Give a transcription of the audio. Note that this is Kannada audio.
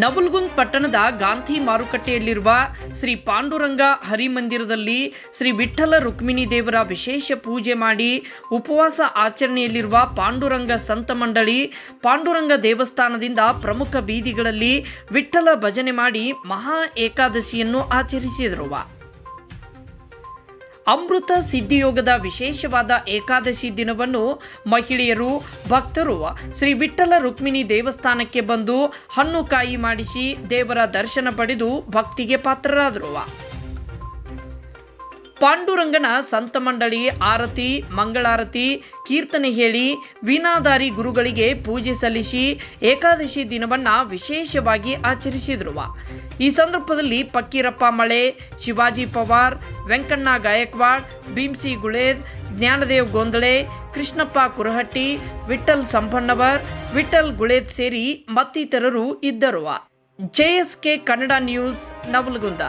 ನವಲ್ಗುಂದ್ ಪಟ್ಟಣದ ಗಾಂಧಿ ಮಾರುಕಟ್ಟೆಯಲ್ಲಿರುವ ಶ್ರೀ ಪಾಂಡುರಂಗ ಹರಿಮಂದಿರದಲ್ಲಿ ಶ್ರೀ ವಿಠ್ಠಲ ರುಕ್ಮಿಣಿ ದೇವರ ವಿಶೇಷ ಪೂಜೆ ಮಾಡಿ ಉಪವಾಸ ಆಚರಣೆಯಲ್ಲಿರುವ ಪಾಂಡುರಂಗ ಸಂತ ಮಂಡಳಿ ಪಾಂಡುರಂಗ ದೇವಸ್ಥಾನದಿಂದ ಪ್ರಮುಖ ಬೀದಿಗಳಲ್ಲಿ ವಿಠ್ಠಲ ಭಜನೆ ಮಾಡಿ ಮಹಾ ಏಕಾದಶಿಯನ್ನು ಆಚರಿಸಿದರು. ಅಮೃತ ಸಿದ್ಧಿಯೋಗದ ವಿಶೇಷವಾದ ಏಕಾದಶಿ ದಿನವನ್ನು ಮಹಿಳೆಯರು, ಭಕ್ತರು, ಶ್ರೀ ವಿಠಲ ರುಕ್ಮಿಣಿ ದೇವಸ್ಥಾನಕ್ಕೆ ಬಂದು ಹಣ್ಣು ಕಾಯಿ ಮಾಡಿಸಿ ದೇವರ ದರ್ಶನ ಪಡೆದು ಭಕ್ತಿಗೆ ಪಾತ್ರರಾದರು. ಪಾಂಡುರಂಗನ ಸಂತ ಮಂಡಳಿ ಆರತಿ, ಮಂಗಳಾರತಿ, ಕೀರ್ತನೆ ಹೇಳಿ ವೀಣಾಧಾರಿ ಗುರುಗಳಿಗೆ ಪೂಜೆ ಸಲ್ಲಿಸಿ ಏಕಾದಶಿ ದಿನವನ್ನ ವಿಶೇಷವಾಗಿ ಆಚರಿಸಿದ್ರು. ಈ ಸಂದರ್ಭದಲ್ಲಿ ಪಕ್ಕೀರಪ್ಪ ಮಳೆ, ಶಿವಾಜಿ ಪವಾರ್, ವೆಂಕಣ್ಣ ಗಾಯಕ್ವಾಡ್, ಭೀಮ್ಸಿ ಗುಳೇದ್ ಜ್ಞಾನದೇವ್ ಗೊಂದಳೆ, ಕೃಷ್ಣಪ್ಪ ಕುರಹಟ್ಟಿ ವಿಠಲ್ ಸಂಪಣ್ಣವರ್ ವಿಠಲ್ ಗುಳೇದ್ ಸೇರಿ ಮತ್ತಿತರರು ಇದ್ದರು. JSK Kannada news, Navalgund.